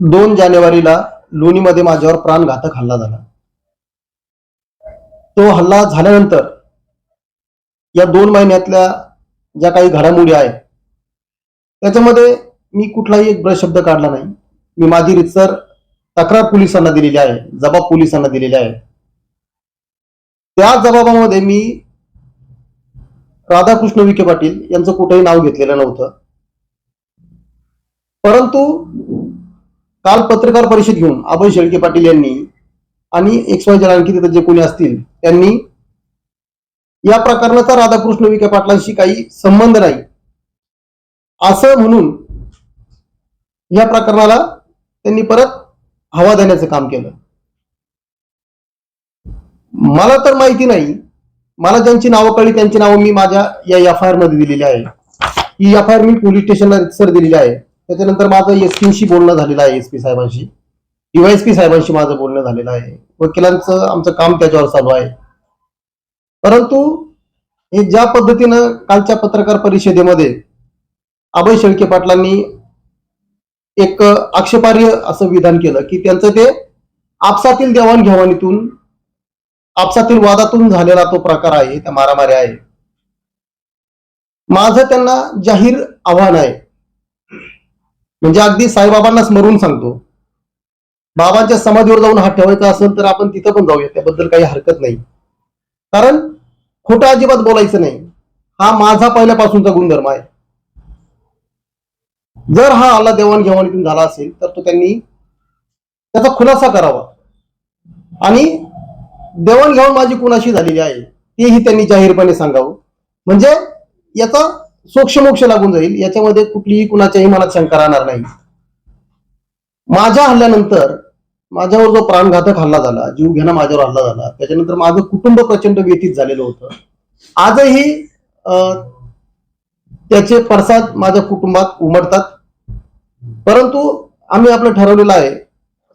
दोन जानेवारीला लोणीमध्ये माझ्यावर प्राणघातक हल्ला झाला. तो हल्ला झाल्यानंतर या दोन महिन्यातल्या ज्या काही घडामोडी आहेत त्याच्यामध्ये मी कुठलाही एक शब्द काढला नाही. मी माझी रितसर तक्रार पोलिसांना दिलेली आहे जबाब पोलिसांना दिलेली आहे. त्या जबाबामध्ये मी राधाकृष्ण विखे पाटील यांचं कुठेही नाव घेतलेलं नव्हतं. परंतु काल पत्रकार परिषद घेऊन अभय शेळके पाटील यांनी आणि एक्स वाय आणखी तिथे जे कोणी असतील त्यांनी या प्रकरणाचा राधाकृष्ण विखे पाटलांशी काही संबंध नाही. असं म्हणून या प्रकरणाला त्यांनी परत हवा देण्याचं काम केलं. मला तर माहिती नाही मला ज्यांची नावं कळली त्यांची नावं मी माझ्या या एफ आय आरमध्ये दिलेली आहे. ही एफ आय आर मी पोलीस स्टेशनला सर दिलेली आहे. त्याच्यानंतर माझं एस पीशी बोलणं झालेलं आहे एस पी साहेबांशी डीवायएसपी साहेबांशी माझं बोलणं झालेलं आहे. वकिलांचं आमचं काम त्याच्यावर चालू आहे. परंतु हे ज्या पद्धतीनं कालच्या पत्रकार परिषदेमध्ये अभय शेळके पाटलांनी एक आक्षेपार्ह असं विधान केलं की त्यांचं ते आपसातील देवाणघेवाणीतून आपसातील वादातून झालेला तो प्रकार आहे त्या मारामारी आहे माझं त्यांना जाहीर आव्हान आहे. म्हणजे अगदी साईबाबांना स्मरून सांगतो. बाबांच्या समाधीवर जाऊन हात ठेवायचा असेल तर आपण तिथं पण जाऊया त्याबद्दल काही हरकत नाही. कारण खोटं अजिबात बोलायचं नाही. हा माझा पहिल्यापासूनचा गुणधर्म आहे. जर हा आला देवाणघेवाणीतून झाला असेल तर तो त्यांनी त्याचा खुलासा करावा. आणि देवाणघेवाण माझी कुणाशी झालेली आहे तेही त्यांनी जाहीरपणे सांगावं. म्हणजे याचा सोक्षमोक्ष लागून जाईल. याच्यामध्ये कुठलीही कुणाच्याही मनात शंका राहणार नाही. माझ्या हल्ल्यानंतर माझ्यावर जो प्राणघातक हल्ला झाला जीव घेणं माझ्यावर हल्ला झाला त्याच्यानंतर माझं कुटुंब प्रचंड व्यतीत झालेलं होतं. आजही अं, त्याचे पडसाद माझ्या कुटुंबात उमटतात. परंतु आम्ही आपलं ठरवलेलं आहे.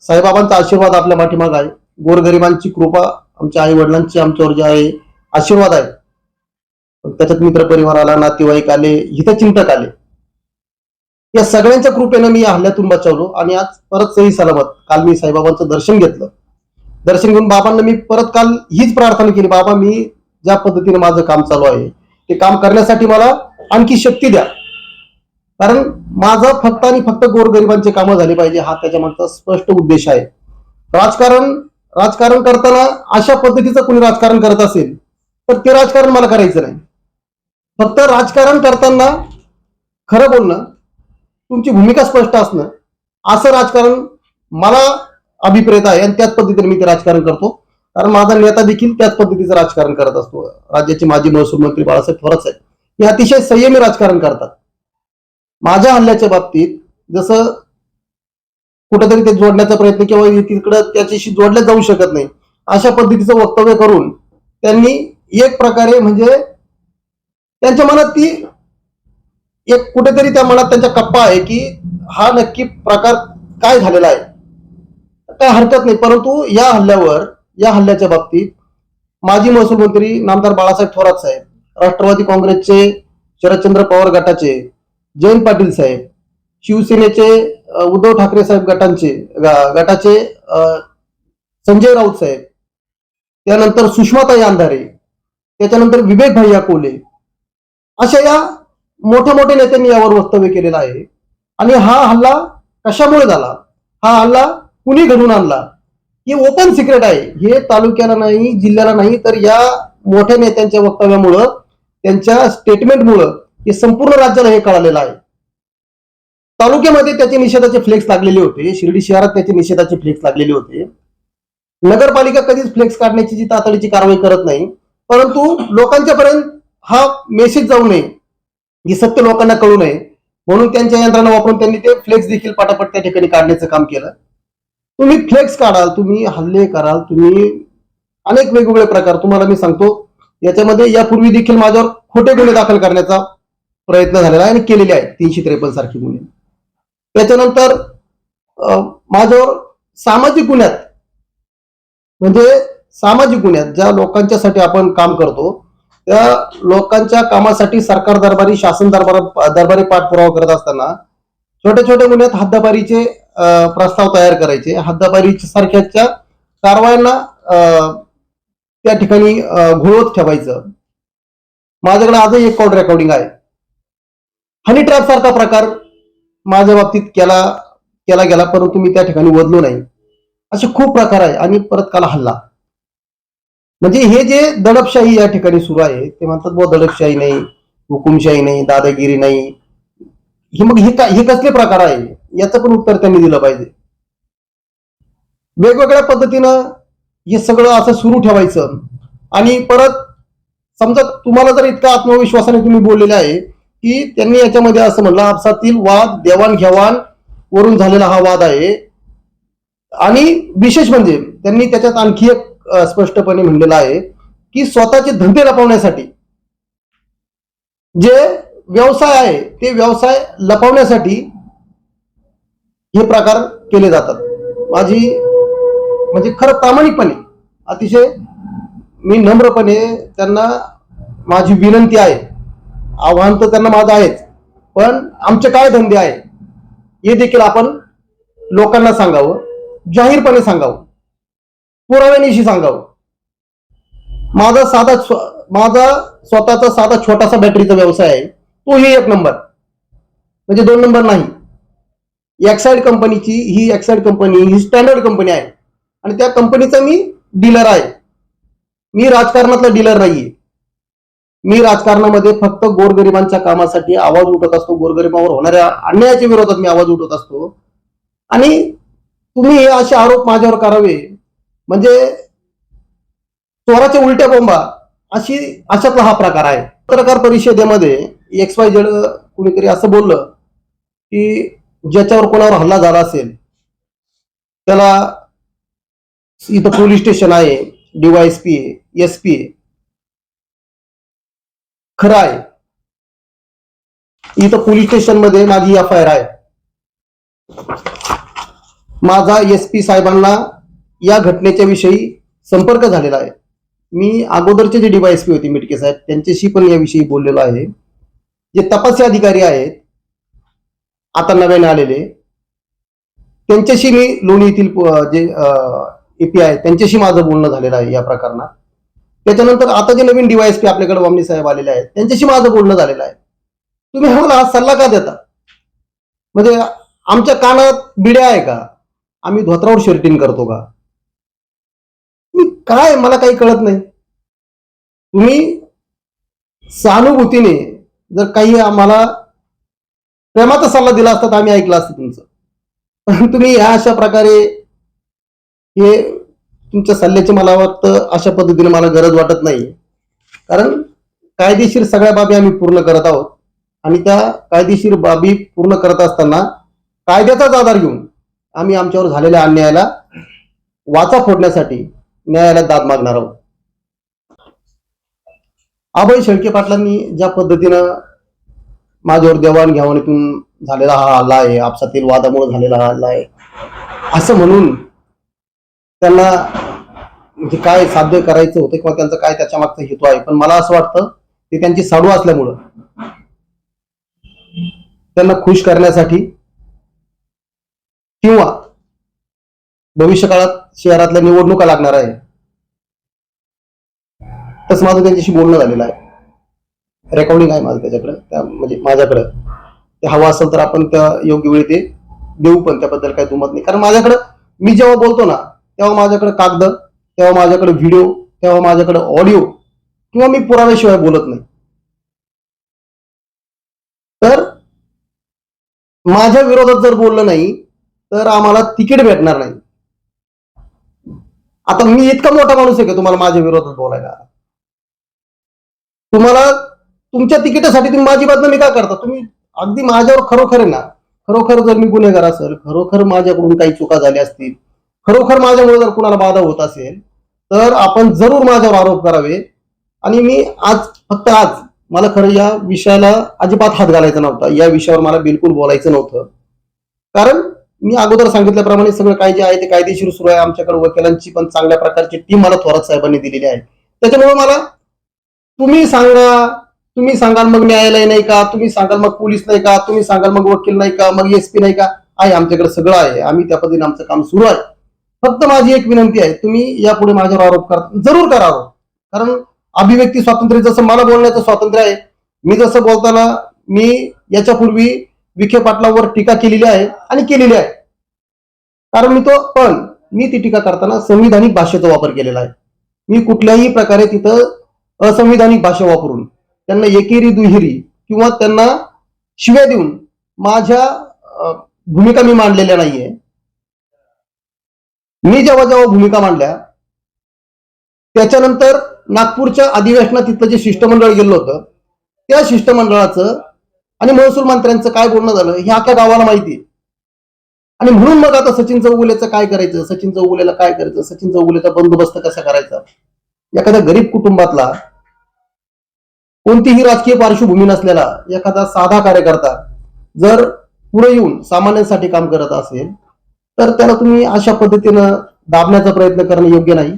साईबाबांचा आशीर्वाद आपल्या पाठीमाग आहे. गोरगरिबांची कृपा आमच्या आई वडिलांची आमच्यावर जे आहे आशीर्वाद आहे. त्याच्यात मित्र परिवार आला नातेवाईक आले हितचिंतक आले. या सगळ्यांच्या कृपेनं मी या हल्ल्यातून बचावलो आणि आज परत सही सलामत काल मी साईबाबांचं दर्शन घेतलं. दर्शन घेऊन बाबांना मी परत काल हीच प्रार्थना केली बाबा मी ज्या पद्धतीने माझं काम चालू आहे ते काम करण्यासाठी मला आणखी शक्ती द्या. कारण माझा फक्त आणि फक्त गोरगरिबांचे कामं झाले पाहिजे हा त्याच्या मागचा स्पष्ट उद्देश आहे. राजकारण राजकारण करताना अशा पद्धतीचं कोणी राजकारण करत असेल तर ते राजकारण मला करायचं नाही. फक्त राजकारण करताना खरं बोलणं तुमची भूमिका स्पष्ट असणं असं राजकारण मला अभिप्रेत आहे आणि त्याच पद्धतीने मी ते राजकारण करतो. कारण माझा नेता देखील त्याच पद्धतीचं राजकारण करत असतो. राज्याचे माजी महसूल मंत्री बाळासाहेब थोरात साहेब. हे अतिशय संयमी राजकारण करतात. माझ्या हल्ल्याच्या बाबतीत जसं कुठेतरी ते जोडण्याचा प्रयत्न किंवा तिकडं त्याच्याशी जोडल्या जाऊ शकत नाही अशा पद्धतीचं वक्तव्य करून त्यांनी एक प्रकारे म्हणजे त्यांच्या मनात ती एक कुठेतरी त्या मनात त्यांच्या कप्पा आहे की हा नक्की प्रकार काय झालेला आहे. काय हरकत नाही परंतु या हल्ल्यावर या हल्ल्याच्या बाबतीत माजी महसूल मंत्री नामदार बाळासाहेब थोरात साहेब राष्ट्रवादी काँग्रेसचे शरदचंद्र पवार गटाचे जयंत पाटील साहेब शिवसेनेचे उद्धव ठाकरे साहेब गटांचे गटाचे संजय राऊत साहेब त्यानंतर सुषमाताई अंधारे त्याच्यानंतर विवेक भैया कोले अशा या मोठ्या मोठ्या नेत्यांनी यावर वक्तव्य केलेलं आहे. आणि हा हल्ला कशामुळे झाला? हा हल्ला कुणी घडून आणला? हे ओपन सिक्रेट आहे. हे तालुक्याला नाही जिल्ह्याला नाही तर या मोठ्या नेत्यांच्या वक्तव्यामुळं त्यांच्या स्टेटमेंटमुळं हे संपूर्ण राज्याला हे कळालेलं आहे. तालुक्यामध्ये त्याचे निषेधाचे फ्लेक्स लागलेले होते. शिर्डी शहरात त्याचे निषेधाचे फ्लेक्स लागलेले होते. नगरपालिका कधीच फ्लेक्स काढण्याची जी तातडीची कारवाई करत नाही. परंतु लोकांच्या पर्यंत हा मेसेज जाऊ नये. ही सत्य लोकांना कळू नये. म्हणून त्यांच्या यंत्रणा वापरून त्यांनी ते फ्लेक्स देखील पटापट त्या ठिकाणी काढण्याचं काम केलं. तुम्ही फ्लेक्स काढाल तुम्ही हल्ले कराल तुम्ही अनेक वेगवेगळे प्रकार तुम्हाला मी सांगतो. याच्यामध्ये यापूर्वी देखील माझ्यावर खोटे गुन्हे दाखल करण्याचा प्रयत्न झालेला आहे आणि केलेले आहे तीनशे त्रेपन्न सारखे गुन्हे. त्याच्यानंतर अं, माझ्यावर सामाजिक गुन्ह्यात म्हणजे सामाजिक गुन्ह्यात ज्या लोकांच्यासाठी आपण काम करतो त्या लोकांच्या कामासाठी सरकार दरबारी शासन दरबार दरबारी पाठपुरावा करत असताना छोट्या छोट्या गुन्ह्यात हद्दपारीचे प्रस्ताव तयार करायचे. हद्दपारी सारख्याच्या कारवायांना अं, त्या ठिकाणी घुळवत घोळवत ठेवायचं. माझ्याकडे आजही एक कॉल रेकॉर्डिंग आहे. हनी ट्रॅप सारखा प्रकार माझ्या बाबतीत केला केला गेला परंतु मी त्या ठिकाणी वदलो नाही. असे खूप प्रकार आहे आणि परत काला हल्ला. म्हणजे हे जे दडपशाही या ठिकाणी सुरू आहे ते म्हणतात बुवा दडपशाही नाही हुकुमशाही नाही दादागिरी नाही. हे मग हे काय हे कसले प्रकार आहे? याचं पण उत्तर त्यांनी दिलं पाहिजे. वेगवेगळ्या पद्धतीनं हे सगळं असं सुरू ठेवायचं. आणि परत समजा तुम्हाला जर इतका आत्मविश्वासाने तुम्ही बोललेले आहे की त्यांनी याच्यामध्ये असं म्हणलं आपसातील वाद देवाणघेवाण वरून झालेला हा वाद आहे. आणि विशेष म्हणजे त्यांनी त्याच्यात आणखी एक स्पष्टपणे म्हणलेलं आहे की स्वतःचे धंदे लपवण्यासाठी जे व्यवसाय आहे ते व्यवसाय लपवण्यासाठी हे प्रकार केले जातात. माझी म्हणजे खरं प्रामाणिकपणे अतिशय मी नम्रपणे त्यांना माझी विनंती आहे. आव्हान तर त्यांना माझं आहेच पण आमचे काय धंदे आहे हे देखील आपण लोकांना सांगावं जाहीरपणे सांगावं. पुराव्यानिशी सांगावं. माझा साधा स्व- माझा स्वतःचा साधा छोटासा बॅटरीचा व्यवसाय आहे. तोही एक नंबर. म्हणजे दोन नंबर नाही. एक्साईड कंपनीची ही एक्साईड कंपनी ही स्टँडर्ड कंपनी आहे. आणि त्या कंपनीचा मी डीलर आहे. मी राजकारणातला डीलर नाहीये. मी राजकारणामध्ये फक्त गोरगरिबांच्या कामासाठी आवाज उठत असतो. गोरगरिबांवर होणाऱ्या अन्यायाच्या विरोधात मी आवाज उठत असतो. आणि तुम्ही हे असे आरोप माझ्यावर करावे म्हणजे चोराच्या उलट्या बोंबा अशी अशातला हा प्रकार आहे. पत्रकार परिषदेमध्ये एक्स वाय जेड कुणीतरी असं बोललं की ज्याच्यावर कोणावर हल्ला झाला असेल त्याला इथं पोलीस स्टेशन आहे डीवायएसपी आहे एस पी आहे. खरं आहे. इथं पोलीस स्टेशनमध्ये माझी एफ आय आर आहे. माझा एस पी साहेबांना या घटनेच्या विषयी संपर्क झालेला आहे. मी अगोदरचे जे डीवायएसपी होते मिटके साहेब त्यांच्याशी पण याविषयी बोललेलो आहे. जे तपासी अधिकारी आहेत आता नव्याने आलेले त्यांच्याशी मी लोणी येथील जे एपी आहे त्यांच्याशी माझं बोलणं झालेलं आहे या प्रकरणात. त्याच्यानंतर आता जे नवीन डीवायएसपी आपल्याकडे वामणी साहेब आलेले आहेत त्यांच्याशी माझं बोलणं झालेलं आहे. तुम्ही आम्हाला हा सल्ला का देता? म्हणजे आमच्या कानात बिड्या आहे का? आम्ही धोत्रावर शर्टिंग करतो का? मी काय मला काही कळत नाही. तुम्ही सहानुभूतीने जर काही आम्हाला प्रेमाचा सल्ला दिला असता तर आम्ही ऐकलं असतं तुमचं. पण तुम्ही ह्या अशा प्रकारे हे तुमच्या सल्ल्याची मला वाटतं अशा पद्धतीने मला गरज वाटत नाही. कारण कायदेशीर सगळ्या बाबी आम्ही पूर्ण करत आहोत. आणि त्या कायदेशीर बाबी पूर्ण करत असताना कायद्याचाच आधार घेऊन आम्ही आमच्यावर झालेल्या अन्यायाला वाचा फोडण्यासाठी न्यायालयात दाद मागणार आहोत. अभय शेळके पाटलांनी ज्या पद्धतीनं माझ्यावर देवाणघेवाणीतून झालेला हा हल्ला आहे आपसातील वादामुळे झालेला हा हल्ला आहे असं म्हणून त्यांना म्हणजे काय साध्य करायचं होतं किंवा त्यांचा काय त्याच्या मागचा हेतू आहे पण मला असं वाटतं ते त्यांची साडू असल्यामुळं त्यांना खुश करण्यासाठी किंवा भविष्य काळात शहरातल्या निवडणुका लागणार आहे. तसं माझं त्यांच्याशी बोलणं झालेलं आहे. रेकॉर्डिंग आहे माझं त्याच्याकडं त्या म्हणजे माझ्याकडं. ते हवं असेल तर आपण त्या योग्य वेळी ते देऊ पण त्याबद्दल काही दुमत नाही. कारण माझ्याकडं मी जेव्हा बोलतो ना तेव्हा माझ्याकडे कागद तेव्हा माझ्याकडे व्हिडिओ तेव्हा माझ्याकडे ऑडिओ किंवा मी पुराव्याशिवाय बोलत नाही. तर माझ्या विरोधात जर बोललं नाही तर आम्हाला तिकीट भेटणार नाही. आता मी इतका मोठा माणूस आहे का तुम्हाला माझ्या विरोधात बोलायला? तुम्हाला तुमच्या तिकिटासाठी तुम्ही माझी बदनामी का करता? तुम्ही अगदी माझ्यावर खरोखर आहे ना खरोखर जर मी गुन्हेगार असेल खरोखर माझ्याकडून काही चुका झाल्या असतील खरोखर माझ्यामुळे जर कुणाला बाधा होत असेल तर आपण जरूर माझ्यावर आरोप करावे. आणि मी आज फक्त आज मला खरं या विषयाला अजिबात हात घालायचा नव्हता. या विषयावर मला बिलकुल बोलायचं नव्हतं. कारण मी अगोदर सांगितल्याप्रमाणे सगळं काय जे आहे ते कायदेशीर सुरू आहे. आमच्याकडे वकिलांची पण चांगल्या प्रकारची टीम मला थोरात साहेबांनी दिलेली आहे. त्याच्यामुळे मला तुम्ही सांगा तुम्ही सांगाल मग न्यायालय नाही का? तुम्ही सांगाल मग पोलीस नाही का? तुम्ही सांगाल मग वकील नाही का? मग एसपी नाही का? आहे आमच्याकडे सगळं आहे. आम्ही त्या पद्धतीने आमचं काम सुरू आहे. फक्त माझी एक विनंती आहे तुम्ही यापुढे माझ्यावर आरोप करा. जरूर करा आरोप. कारण अभिव्यक्ती स्वातंत्र्य जसं मला बोलण्याचं स्वातंत्र्य आहे मी जसं बोलताना मी याच्यापूर्वी विखे पाटलावर टीका केलेली आहे आणि केलेली आहे. कारण मी तो पण मी ती टीका करताना संविधानिक भाषेचा वापर केलेला आहे. मी कुठल्याही प्रकारे तिथं असंविधानिक भाषा वापरून त्यांना एकेरी दुहेरी किंवा त्यांना शिव्या देऊन माझ्या भूमिका मी मांडलेल्या नाहीये. मी जेव्हा जेव्हा भूमिका मांडल्या त्याच्यानंतर नागपूरच्या अधिवेशनात तिथलं जे शिष्टमंडळ गेलं होतं त्या शिष्टमंडळाचं आणि महसूल मंत्र्यांचं काय बोलणं झालं हे अख्या गावाला माहिती आहे. आणि म्हणून मग आता सचिन चौगुलेचं काय करायचं सचिन चौगुलेला काय करायचं सचिन चौगुलेचा बंदोबस्त कसा करायचा? एखाद्या गरीब कुटुंबातला कोणतीही राजकीय पार्श्वभूमी नसलेला एखादा साधा कार्यकर्ता जर पुढे येऊन सामान्यांसाठी काम करत असेल तर त्याला तुम्ही अशा पद्धतीनं दाबण्याचा प्रयत्न करणं योग्य नाही.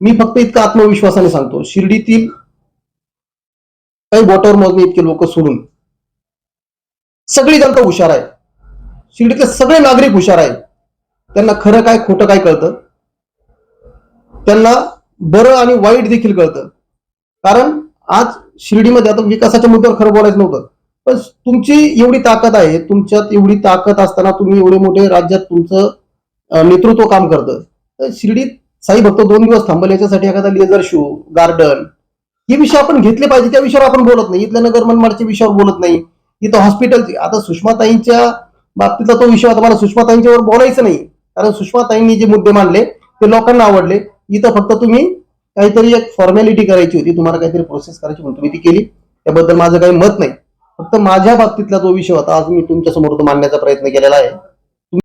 मी फक्त इतका आत्मविश्वासाने सांगतो शिर्डीतील काही बोटावर मोजणे इतके लोक सोडून सगळी जनता हुशार आहे. शिर्डीतले सगळे नागरिक हुशार आहेत. त्यांना खरं काय खोटं काय कळतं? त्यांना बरं आणि वाईट देखील कळतं. कारण आज शिर्डीमध्ये आता विकासाच्या मुद्द्यावर खरं बोलायचं नव्हतं. पण तुमची एवढी ताकद आहे तुमच्यात एवढी ताकद असताना तुम्ही एवढे मोठे राज्यात तुमचं नेतृत्व काम करतं. तर शिर्डीत साई भक्त दोन दिवस थांबले याच्यासाठी एखादा लेझर शो गार्डन हे विषय आपण घेतले पाहिजे. त्या विषयावर आपण बोलत नाही. इथल्या नगर मनमाडच्या विषयावर बोलत नाही. इथं हॉस्पिटलची आता सुषमाताईंच्या बाबतीतला तो विषय होता. मला सुषमाताईंच्यावर बोलायचं नाही. कारण सुषमाताईंनी जे मुद्दे मांडले ते लोकांना आवडले. इथं फक्त तुम्ही काहीतरी एक फॉर्मॅलिटी करायची होती. तुम्हाला काहीतरी प्रोसेस करायची म्हणून तुम्ही ती केली. त्याबद्दल माझं काही मत नाही. फक्त माझ्या बाबतीतला जो विषय होता आज मी तुमच्यासमोर तो मांडण्याचा प्रयत्न केलेला आहे.